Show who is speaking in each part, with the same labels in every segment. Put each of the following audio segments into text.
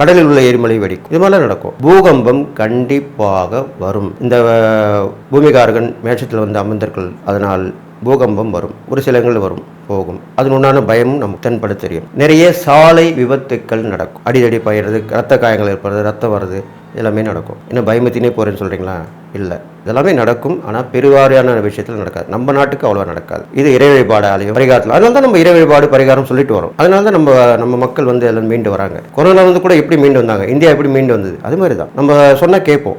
Speaker 1: கடலில் உள்ள எரிமலை வெடிக்கும். இது மாதிரிலாம் நடக்கும். பூகம்பம் கண்டிப்பாக வரும். இந்த பூமிகாரகன் மேட்சத்தில் வந்து அமர்ந்தர்கள் அதனால் பூகம்பம் வரும். ஒரு சில இடங்கள் வரும் போகும். அதன் உண்டான பயமும் நமக்கு தென்பட தெரியும். நிறைய சாலை விபத்துக்கள் நடக்கும். அடிதடி பயிறது ரத்த காயங்கள் ஏற்படுறது ரத்தம் வருது எல்லாமே நடக்கும். என்ன பயமத்தினே போறேன்னு சொல்றீங்களா? இல்லை. இதெல்லாமே நடக்கும். ஆனால் பெருவாரியான விஷயத்தில் நடக்காது. நம்ம நாட்டுக்கு அவ்வளோ நடக்காது. இது இறை வழிபாடு ஆலயம் பரிகாரத்தில் அதனால தான் நம்ம இறை வழிபாடு பரிகாரம் சொல்லிட்டு வரோம். அதனால தான் நம்ம நம்ம மக்கள் வந்து எல்லாம் மீண்டு வராங்க. கொரோனா வந்து கூட எப்படி மீண்டு வந்தாங்க? இந்தியா எப்படி மீண்டு வந்தது? அது மாதிரி தான். நம்ம சொன்னால் கேட்போம்.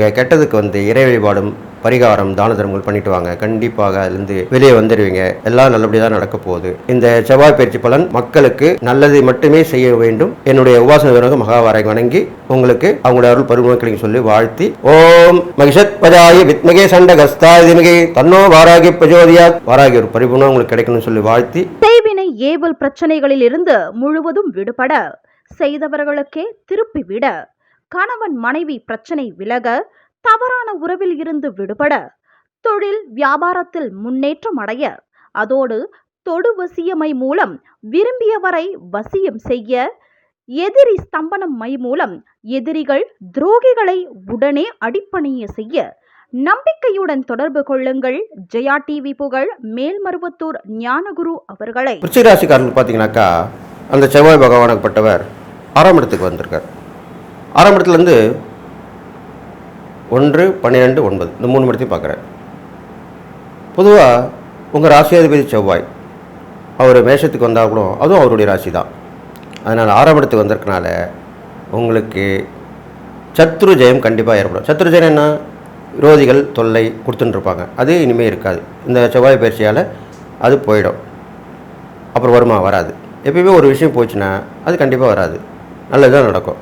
Speaker 1: கெட்டதுக்கு வந்து இறை வழிபாடும் பரிகாரம் தான தர்மங்கள் பண்ணிட்டு வாங்க. கண்டிப்பாக அதுலேருந்து வெளியே வந்துடுவீங்க எல்லாம் நல்லபடியாக தான் நடக்க போகுது. இந்த செவ்வாய் பயிற்சி பலன் மக்களுக்கு நல்லதை மட்டுமே செய்ய வேண்டும். என்னுடைய உபாசன வினோக மகாவாரை வணங்கி உங்களுக்கு அவங்களுடைய அருள் பருவங்களுக்கு சொல்லி வாழ்த்தி ஓம் மகிஷத் பஜாயி வித்மகே சண்ட கஸ்தா திமகே தன்னோ வாராகி பிரஜோதியா. வாராகி ஒரு பரிபூர்ணம் உங்களுக்கு கிடைக்கணும்னு சொல்லி வாழ்த்தி
Speaker 2: தேவினை ஏவல் பிரச்சனைகளில் இருந்து முழுவதும் விடுபட செய்தவர்களுக்கே திருப்பிவிட கணவன் மனைவி பிரச்சனை விலக தவறான உறவில் இருந்து விடுபட தொழில் வியாபாரத்தில் முன்னேற்றம் அடைய அதோடு தொடு வசியமை மூலம் விரும்பியவரை வசியம் செய்ய எதிரி ஸ்தம்பனம் மை மூலம் எதிரிகள் துரோகிகளை உடனே அடிப்பணிய செய்ய நம்பிக்கையுடன் தொடர்பு கொள்ளுங்கள். ஜெயா டிவி புகழ் மேல்மருவத்தூர் ஞானகுரு அவர்களை.
Speaker 1: ராசிக்காரர்கள் பார்த்தீங்கன்னாக்கா அந்த செவ்வாய் பகவானப்பட்டவர் ஆறாம் இடத்துக்கு வந்திருக்கார். ஆறாம் இடத்துலேருந்து ஒன்று பன்னிரெண்டு ஒன்பது. இந்த மூணு இடத்தையும் பார்க்குறேன். பொதுவாக உங்கள் ராசியாதிபதி செவ்வாய் அவர் மேஷத்துக்கு வந்தால் கூட அதுவும் அவருடைய ராசி தான் அதனால் ஆறாம் இடத்துக்கு வந்திருக்கனால உங்களுக்கு சத்ரு ஜெயம் கண்டிப்பாக ஏற்படும். சத்ரு ஜெயம் என்ன? விரோதிகள் தொல்லை கொடுத்துட்டுருப்பாங்க. அது இனிமேல் இருக்காது. இந்த செவ்வாய் பயிற்சியால் அது போயிடும். அப்புறம் வருமா? வராது. எப்பயுமே ஒரு விஷயம் போச்சுன்னா அது கண்டிப்பாக வராது. நல்லதுதான் நடக்கும்.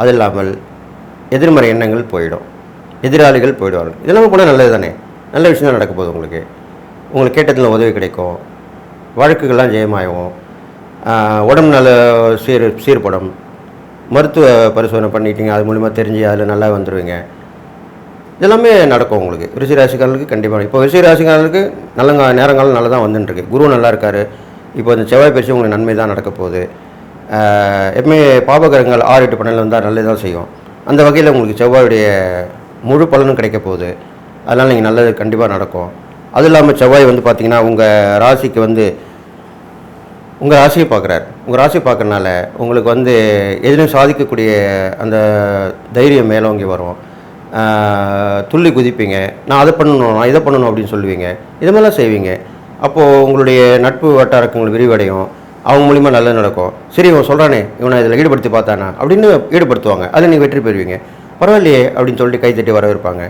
Speaker 1: அது இல்லாமல் எதிர்மறை எண்ணங்கள் போயிடும். எதிராளிகள் போயிடுவாங்க இதெல்லாம் கூட நல்லது தானே நல்ல விஷயம் தான் நடக்க போகுது உங்களுக்கு. உங்களுக்கு கேட்டதில் உதவி கிடைக்கும். வழக்குகள்லாம் ஜெயமாகும் உடம்பு நல்ல சீர் சீர்படும். மருத்துவ பரிசோதனை பண்ணிட்டீங்க அது மூலிமா தெரிஞ்சு அதில் நல்லா வந்துடுவீங்க இதெல்லாமே நடக்கும் உங்களுக்கு. ரிஷி ராசிக்காரர்களுக்கு கண்டிப்பாக இப்போ விருச்சிக ராசிக்காரர்களுக்கு நல்ல நேரங்காலம் நல்லா தான் வந்துட்டுருக்கு. குரு நல்லா இருக்காரு. இப்போ இந்த செவ்வாய் பயிற்சி உங்களுக்கு நன்மை தான் நடக்க போகுது. எப்பவுமே பாபகரங்கள் ஆறு எட்டு பன்னெண்டில் வந்தால் நல்லது செய்யும். அந்த வகையில் உங்களுக்கு செவ்வாயுடைய முழு பலனும் கிடைக்க போகுது. அதனால் நீங்கள் நல்லது கண்டிப்பாக நடக்கும். அது இல்லாமல் செவ்வாய் வந்து பார்த்தீங்கன்னா உங்கள் ராசிக்கு வந்து உங்கள் ராசியை பார்க்குறாரு உங்கள் ராசியை பார்க்கறனால உங்களுக்கு வந்து எதிலும் சாதிக்கக்கூடிய அந்த தைரியம் மேலோங்கி வரும். துள்ளி குதிப்பீங்க. நான் அதை பண்ணணும் நான் இதை பண்ணணும் அப்படின்னு சொல்லுவீங்க. இது மாதிரிலாம் செய்வீங்க. அப்போது உங்களுடைய நட்பு வட்டாரங்கள் விரிவடையும். அவங்க மூலிமா நல்லது நடக்கும். சரி இவன் சொல்கிறானே இவனை இதில் ஈடுபடுத்தி பார்த்தானா? அப்படின்னு ஈடுபடுத்துவாங்க. அதில் நீங்கள் வெற்றி பெறுவீங்க. பரவாயில்லையே அப்படின்னு சொல்லிட்டு கைத்தட்டி வரவேற்பாங்க.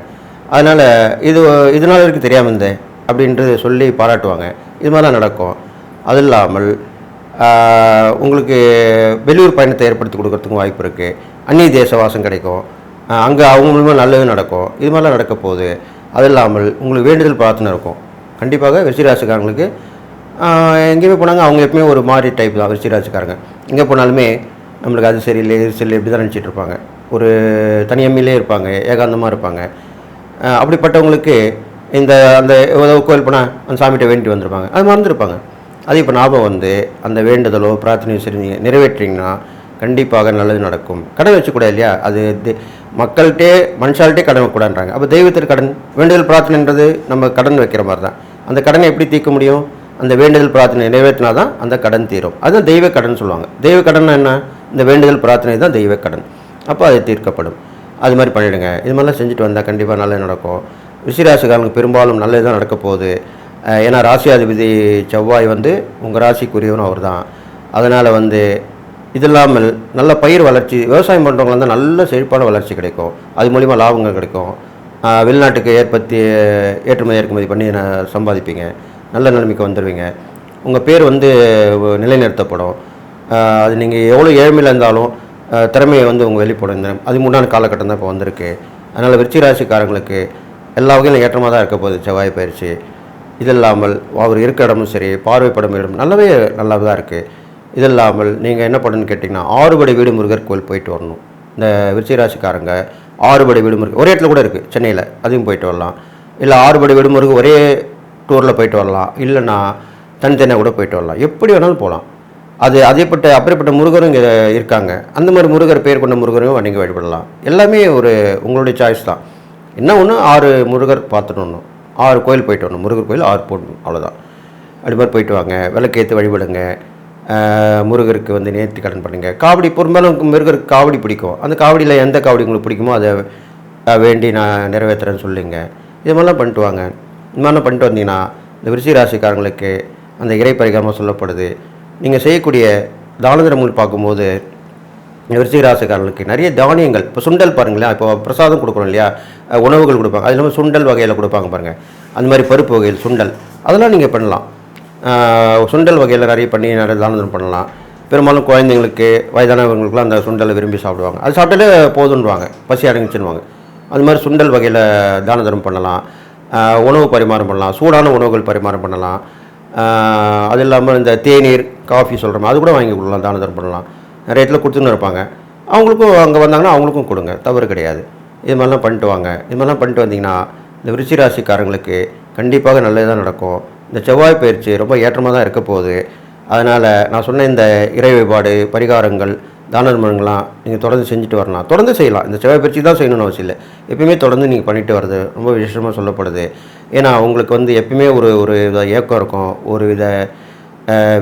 Speaker 1: அதனால் இது இதனால இருக்கு தெரியாமல் இருந்தேன்? அப்படின்றது சொல்லி பாராட்டுவாங்க. இது மாதிரிலாம் நடக்கும். அது இல்லாமல் உங்களுக்கு வெளியூர் பயணத்தை ஏற்படுத்தி கொடுக்கறதுக்கும் வாய்ப்பு இருக்குது அந்நிய தேசவாசம் கிடைக்கும். அங்கே அவங்க மூலமாக நல்லது நடக்கும். இது மாதிரிலாம் நடக்க போகுது அது இல்லாமல் உங்களுக்கு வேண்டுதல் பிரார்த்தனை இருக்கும். கண்டிப்பாக விருச்சிராசிக்காரங்களுக்கு எங்கேயுமே போனாங்க. அவங்க எப்பவுமே ஒரு மாதிரி டைப் தான். விருச்சிராசிக்காரங்க எங்கே போனாலுமே நம்மளுக்கு அது சரியில்லை இது சரியில்லை இப்படி தான் நினச்சிட்டு இருப்பாங்க. ஒரு தனியம்மையிலே இருப்பாங்க ஏகாந்தமாக இருப்பாங்க. அப்படிப்பட்டவங்களுக்கு இந்த அந்த ஏதோ கோயில் போனால் அந்த சாமிகிட்ட வேண்டி வந்திருப்பாங்க. அது மறந்துருப்பாங்க. அது இப்போ ஞாபகம் வந்து அந்த வேண்டுதலோ பிரார்த்தனையோ சரி நீங்கள் நிறைவேற்றிங்கன்னா கண்டிப்பாக நல்லது நடக்கும். கடன் வச்சுக்கூடாது இல்லையா? அது மக்கள்கிட்டே மனுஷால்கிட்டே கடன் வைக்கூடாதுன்றாங்க அப்போ தெய்வத்திற்கு கடன் வேண்டுதல் பிரார்த்தனைன்றது நம்ம கடன் வைக்கிற மாதிரி தான் அந்த கடனை எப்படி தீர்க்க முடியும்? அந்த வேண்டுதல் பிரார்த்தனை நிறைவேற்றினா தான் அந்த கடன் தீரும். அதுதான் தெய்வ கடன் சொல்லுவாங்க. தெய்வ கடன் என்ன? இந்த வேண்டுதல் பிரார்த்தனை தான் தெய்வ கடன். அப்போ அது தீர்க்கப்படும். அது மாதிரி பண்ணிவிடுங்க இது மாதிரிலாம் செஞ்சுட்டு வந்தால் கண்டிப்பாக நல்லது நடக்கும். ரிஷிராசிக்காரங்களுக்கு பெரும்பாலும் நல்லது தான் நடக்க போகுது ஏன்னா ராசியாதிபதி செவ்வாய் வந்து உங்கள் ராசிக்குரியவனும் அவர் தான் அதனால் வந்து இது இல்லாமல் நல்ல பயிர் வளர்ச்சி விவசாயம் பண்ணுறவங்க வந்து நல்ல செழிப்பான வளர்ச்சி கிடைக்கும். அது மூலிமா லாபங்கள் கிடைக்கும். வெளிநாட்டுக்கு ஏற்படுத்தி ஏற்றுமதி இறக்குமதி பண்ணி சம்பாதிப்பீங்க. நல்ல நிலைமைக்கு வந்துடுவீங்க உங்கள் பேர் வந்து நிலைநிறுத்தப்படும். அது நீங்கள் எவ்வளோ ஏழ்மையில் இருந்தாலும் திறமையை வந்து உங்கள் வெளிப்படும் இந்த அது முன்னாடி காலகட்டம் தான் இப்போ வந்திருக்கு. அதனால் விருச்சி ராசிக்காரங்களுக்கு எல்லா வகையிலும் ஏற்றமாக தான் இருக்க போகுது. செவ்வாய் பயிற்சி. இது இல்லாமல் அவர் இருக்க இடமும் சரி பார்வைப்படும் இடம் நல்லாவே நல்லா தான் இருக்குது இது இல்லாமல் நீங்கள் என்ன பண்ணணும்னு கேட்டிங்கன்னா ஆறுபடை வீடு முருகர் கோயில் போயிட்டு வரணும். இந்த விருச்சி ராசிக்காரங்க ஆறுபடை வீடு முருகர் ஒரே இடத்துல கூட இருக்குது சென்னையில். அதையும் போயிட்டு வரலாம். இல்லை ஆறுபடை வீடு முருகர் ஒரே டூரில் போயிட்டு வரலாம். இல்லைன்னா தனித்தனியாக கூட போயிட்டு வரலாம். எப்படி வேணாலும் போகலாம். அது அதேப்பட்ட அப்படிப்பட்ட முருகரும் இங்கே இருக்காங்க. அந்த மாதிரி முருகர் பேர் கொண்ட முருகரையும் நீங்கள் வழிபடலாம். எல்லாமே ஒரு உங்களுடைய சாய்ஸ் தான். என்ன ஒன்று ஆறு முருகர் பார்த்துட்டு ஆறு கோயில் போயிட்டு வரணும். முருகர் கோயில் ஆறு போடணும். அவ்வளோதான் அப்படி மாதிரி போயிட்டு வாங்க. விளக்கேற்று வழிபடுங்க. முருகருக்கு வந்து நேர்த்தி கடன் பண்ணுங்கள் காவடி பெரும்பாலும் முருகருக்கு காவடி பிடிக்கும். அந்த காவடியில் எந்த காவடி உங்களுக்கு பிடிக்குமோ அதை வேண்டி நான் நிறைவேற்றுறேன்னு சொல்லுங்க. இது மாதிரிலாம் பண்ணிட்டு வாங்க. இது பண்ணிட்டு வந்தீங்கன்னா இந்த விருச்சி ராசிக்காரங்களுக்கு அந்த இறை பரிகாரமாக சொல்லப்படுது. நீங்கள் செய்யக்கூடிய தானதரங்கள் பார்க்கும்போது இந்த விருச்சிக ராசிக்காரர்களுக்கு நிறைய தானியங்கள் இப்போ சுண்டல் பாருங்களேன் இப்போ பிரசாதம் கொடுக்குறோம் இல்லையா? உணவுகள் கொடுப்பாங்க. அது இல்லாமல் சுண்டல் வகையில் கொடுப்பாங்க பாருங்கள் அந்த மாதிரி பருப்பு வகையில் சுண்டல் அதெல்லாம் நீங்கள் பண்ணலாம். சுண்டல் வகையில் நிறைய பண்ணி நிறைய தானம் பண்ணலாம். பெரும்பாலும் குழந்தைங்களுக்கு வயதானவங்களுக்குலாம் அந்த சுண்டலை விரும்பி சாப்பிடுவாங்க. அது சாப்பிட்டாலே போதுன்னுவாங்க பசி அடங்கிச்சுன்னுவாங்க. அது மாதிரி சுண்டல் வகையில் தான பண்ணலாம். உணவு பரிமாறம் பண்ணலாம். சூடான உணவுகள் பரிமாறம் பண்ணலாம். அது இல்லாமல் இந்த தேநீர் காஃபி சொல்கிறோம் அது கூட வாங்கி கொடுக்கலாம் தான தரம் பண்ணலாம். நிறைய இடத்துல கொடுத்துன்னு இருப்பாங்க. அவங்களுக்கும் அங்கே வந்தாங்கன்னா அவங்களுக்கும் கொடுங்க. தவறு கிடையாது. இது மாதிரிலாம் பண்ணிட்டு வாங்க. இது மாதிரிலாம் பண்ணிட்டு வந்தீங்கன்னா இந்த விருச்சி ராசிக்காரங்களுக்கு கண்டிப்பாக நல்லதாக நடக்கும். இந்த செவ்வாய் பயிற்சி ரொம்ப ஏற்றமாக தான் இருக்க போகுது. அதனால் நான் சொன்ன இந்த இறை வழிபாடு பரிகாரங்கள் தான தர்மங்கள்லாம் நீங்கள் தொடர்ந்து செஞ்சுட்டு வரலாம். தொடர்ந்து செய்யலாம். இந்த செவ்வாய் பயிற்சி தான் செய்யணும்னு அவசியம் இல்லை. எப்பயுமே தொடர்ந்து நீங்கள் பண்ணிட்டு வர்றது ரொம்ப விசேஷமாக சொல்லப்படுது. ஏன்னா உங்களுக்கு வந்து எப்பயுமே ஒரு ஒரு வித ஏக்கம் இருக்கும் ஒரு வித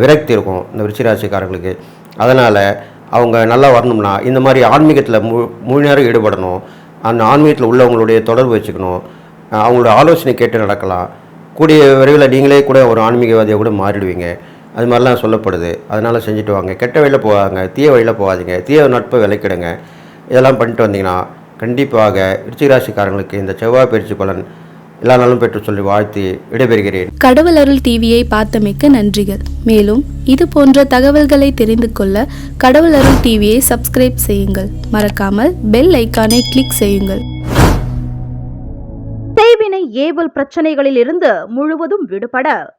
Speaker 1: விரக்தி இருக்கும் இந்த விருச்சிராசிக்காரங்களுக்கு அதனால் அவங்க நல்லா வரணும்னா இந்த மாதிரி ஆன்மீகத்தில் மு முழு நேரம் ஈடுபடணும். அந்த ஆன்மீகத்தில் உள்ளவங்களுடைய தொடர்பு வச்சுக்கணும். அவங்களோட ஆலோசனை கேட்டு நடக்கலாம். கூடிய விரைவில் நீங்களே கூட ஒரு ஆன்மீகவாதியாக கூட மாறிடுவீங்க. அது மாதிரிலாம் சொல்லப்படுது. அதனால் செஞ்சுட்டு வாங்க. கெட்ட வழியில் போகாங்க. தீய வழியில் போகாதீங்க. தீய நட்பை விலைக்கிடுங்க. இதெல்லாம் பண்ணிட்டு வந்தீங்கன்னா கண்டிப்பாக விருச்சிகராசிக்காரங்களுக்கு இந்த செவ்வாய் பயிற்சி பலன் எல்லா நாளும் பெற்று சொல்லி வாழ்த்தி விடைபெறுகிறேன்.
Speaker 3: கடவுள் அருள் டிவியை பார்த்தமைக்கு நன்றிகள். மேலும் இது போன்ற தகவல்களை தெரிந்து கொள்ள கடவுள் அருள் டிவியை சப்ஸ்கிரைப் செய்யுங்கள். மறக்காமல் பெல் ஐக்கானை கிளிக் செய்யுங்கள்.
Speaker 2: செய்வினை ஏவல் பிரச்சனைகளில் இருந்து முழுவதும் விடுபட